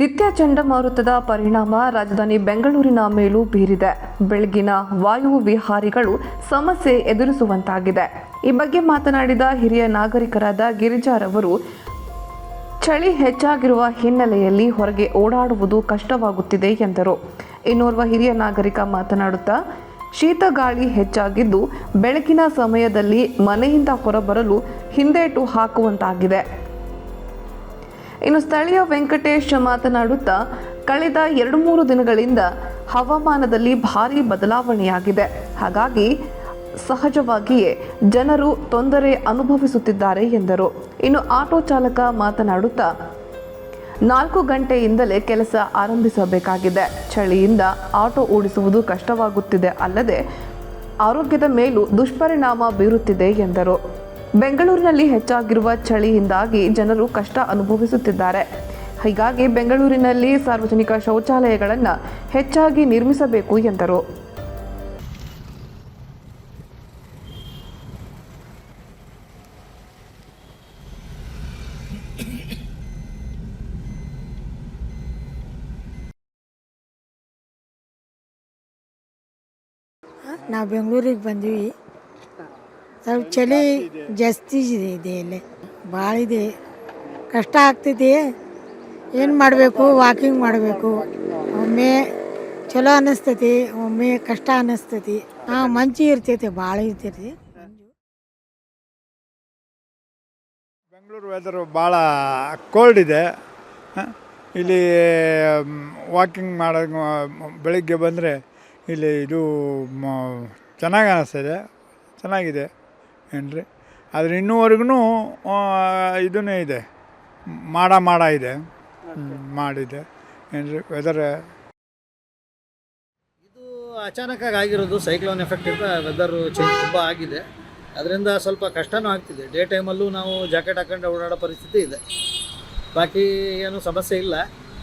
ದಿತ್ಯ ಚಂಡಮಾರುತದ ಪರಿಣಾಮ ರಾಜಧಾನಿ ಬೆಂಗಳೂರಿನ ಮೇಲೂ ಬೀರಿದೆ. ಬೆಳಗಿನ ವಾಯು ವಿಹಾರಿಗಳು ಸಮಸ್ಯೆ ಎದುರಿಸುವಂತಾಗಿದೆ. ಈ ಬಗ್ಗೆ ಮಾತನಾಡಿದ ಹಿರಿಯ ನಾಗರಿಕರಾದ ಗಿರಿಜಾರವರು ಚಳಿ ಹೆಚ್ಚಾಗಿರುವ ಹಿನ್ನೆಲೆಯಲ್ಲಿ ಹೊರಗೆ ಓಡಾಡುವುದು ಕಷ್ಟವಾಗುತ್ತಿದೆ ಎಂದರು. ಇನ್ನೋರ್ವ ಹಿರಿಯ ನಾಗರಿಕ ಮಾತನಾಡುತ್ತಾ, ಶೀತ ಗಾಳಿ ಹೆಚ್ಚಾಗಿದ್ದು ಬೆಳಕಿನ ಸಮಯದಲ್ಲಿ ಮನೆಯಿಂದ ಹೊರಬರಲು ಹಿಂದೇಟು ಹಾಕುವಂತಾಗಿದೆ. ಇನ್ನು ಸ್ಥಳೀಯ ವೆಂಕಟೇಶ್ ಮಾತನಾಡುತ್ತಾ, ಕಳೆದ ಎರಡು ಮೂರು ದಿನಗಳಿಂದ ಹವಾಮಾನದಲ್ಲಿ ಭಾರಿ ಬದಲಾವಣೆಯಾಗಿದೆ. ಹಾಗಾಗಿ ಸಹಜವಾಗಿಯೇ ಜನರು ತೊಂದರೆ ಅನುಭವಿಸುತ್ತಿದ್ದಾರೆ ಎಂದರು. ಇನ್ನು ಆಟೋ ಚಾಲಕ ಮಾತನಾಡುತ್ತಾ, ನಾಲ್ಕು ಗಂಟೆಯಿಂದಲೇ ಕೆಲಸ ಆರಂಭಿಸಬೇಕಾಗಿದೆ. ಚಳಿಯಿಂದ ಆಟೋ ಓಡಿಸುವುದು ಕಷ್ಟವಾಗುತ್ತಿದೆ. ಅಲ್ಲದೆ ಆರೋಗ್ಯದ ಮೇಲೂ ದುಷ್ಪರಿಣಾಮ ಬೀರುತ್ತಿದೆ ಎಂದರು. ಬೆಂಗಳೂರಿನಲ್ಲಿ ಹೆಚ್ಚಾಗಿರುವ ಚಳಿಯಿಂದಾಗಿ ಜನರು ಕಷ್ಟ ಅನುಭವಿಸುತ್ತಿದ್ದಾರೆ. ಹೀಗಾಗಿ ಬೆಂಗಳೂರಿನಲ್ಲಿ ಸಾರ್ವಜನಿಕ ಶೌಚಾಲಯಗಳನ್ನು ಹೆಚ್ಚಾಗಿ ನಿರ್ಮಿಸಬೇಕು ಎಂದರು. ನಾವು ಬೆಂಗಳೂರಿಗೆ ಬಂದ್ವಿ. ಸ್ವಲ್ಪ ಚಳಿ ಜಾಸ್ತಿ ಇದೆ ಇದೆ ಇಲ್ಲಿ. ಭಾಳ ಇದೆ. ಕಷ್ಟ ಆಗ್ತೈತಿ. ಏನು ಮಾಡಬೇಕು? ವಾಕಿಂಗ್ ಮಾಡಬೇಕು. ಒಮ್ಮೆ ಚಲೋ ಅನ್ನಿಸ್ತೈತಿ ಒಮ್ಮೆ ಕಷ್ಟ ಅನ್ನಿಸ್ತೈತಿ ಹಾಂ, ಮಂಚಿ ಇರ್ತೈತಿ, ಭಾಳ ಇರ್ತೈತಿ. ಬೆಂಗಳೂರು ವೆದರ್ ಭಾಳ ಕೋಲ್ಡ್ ಇದೆ. ಇಲ್ಲಿ ವಾಕಿಂಗ್ ಮಾಡೋ ಬೆಳಿಗ್ಗೆ ಬಂದರೆ ಇಲ್ಲಿ ಇದು ಚೆನ್ನಾಗಿ ಅನ್ನಿಸ್ತದೆ ಚೆನ್ನಾಗಿದೆ. ಏನ್ರಿ? ಆದರೆ ಇನ್ನೂವರೆಗೂ ಇದನ್ನೇ ಇದೆ. ಮಾಡ ಮಾಡ ಇದೆ. ಮಾಡಿದೆ. ಏನ್ರಿ ವೆದರ್ ಇದು ಅಚಾನಕ್ಕಾಗಿ ಆಗಿರೋದು ಸೈಕ್ಲೋನ್ ಎಫೆಕ್ಟ್ ಇಂದ ವೆದರ್ ಚೇಂಜ್ ತುಂಬ ಆಗಿದೆ. ಅದರಿಂದ ಸ್ವಲ್ಪ ಕಷ್ಟನೂ ಆಗ್ತಿದೆ. ಡೇ ಟೈಮಲ್ಲೂ ನಾವು ಜಾಕೆಟ್ ಹಾಕೊಂಡು ಓಡಾಡೋ ಪರಿಸ್ಥಿತಿ ಇದೆ. ಬಾಕಿ ಏನು ಸಮಸ್ಯೆ ಇಲ್ಲ.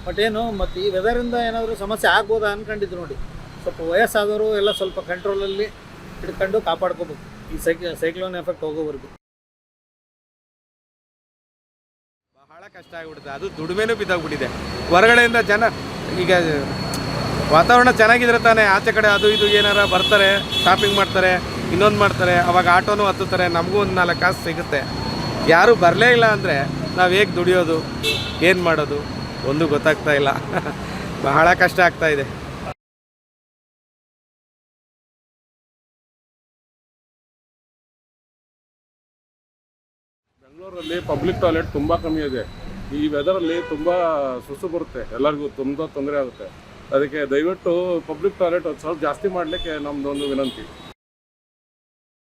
ಬಟ್ ಏನು ಮತ್ತು ಈ ವೆದರಿಂದ ಏನಾದರೂ ಸಮಸ್ಯೆ ಆಗ್ಬೋದಾ ಅಂದ್ಕೊಂಡಿದ್ದು ನೋಡಿ. ಸ್ವಲ್ಪ ವಯಸ್ಸಾದವರು ಎಲ್ಲ ಸ್ವಲ್ಪ ಕಂಟ್ರೋಲಲ್ಲಿ ಹಿಡ್ಕೊಂಡು ಕಾಪಾಡ್ಕೋಬೇಕು. ಈ ಸೈಕ್, ಸೈಕ್ಲೋನ್ ಎಫೆಕ್ಟ್ ಹೋಗೋವರೆಗೂ. ಬಹಳ ಕಷ್ಟ ಆಗಿಬಿಡುತ್ತೆ. ಅದು ದುಡಿಮೆನೂ ಬಿದ್ದಾಗ್ಬಿಟ್ಟಿದೆ. ಹೊರಗಡೆಯಿಂದ ಜನ, ಈಗ ವಾತಾವರಣ ಚೆನ್ನಾಗಿದ್ರೆ ತಾನೇ ಆಚೆ ಕಡೆ ಅದು ಇದು ಏನಾರ ಬರ್ತಾರೆ ಶಾಪಿಂಗ್ ಮಾಡ್ತಾರೆ, ಇನ್ನೊಂದು ಮಾಡ್ತಾರೆ, ಅವಾಗ ಆಟೋನೂ ಹತ್ತುತ್ತಾರೆ, ನಮಗೂ ಒಂದು ನಾಲ್ಕು ಕಾಸು ಸಿಗುತ್ತೆ. ಯಾರೂ ಬರಲೇ ಇಲ್ಲ ಅಂದರೆ ನಾವು ಹೇಗೆ ದುಡಿಯೋದು, ಏನು ಮಾಡೋದು, ಒಂದು ಗೊತ್ತಾಗ್ತಾ ಇಲ್ಲ. ಬಹಳ ಕಷ್ಟ ಆಗ್ತಾ ಬೆಂಗಳೂರಲ್ಲಿ ಪಬ್ಲಿಕ್ ಟಾಯ್ಲೆಟ್ ತುಂಬ ಕಮ್ಮಿ ಇದೆ. ಈ ವೆದರಲ್ಲಿ ತುಂಬ ಸುಸು ಬರುತ್ತೆ. ಎಲ್ಲರಿಗೂ ತುಂಬ ತೊಂದರೆ ಆಗುತ್ತೆ. ಅದಕ್ಕೆ ದಯವಿಟ್ಟು ಪಬ್ಲಿಕ್ ಟಾಯ್ಲೆಟ್ ಸ್ವಲ್ಪ ಜಾಸ್ತಿ ಮಾಡಲಿಕ್ಕೆ ನಮ್ಮದೊಂದು ವಿನಂತಿ.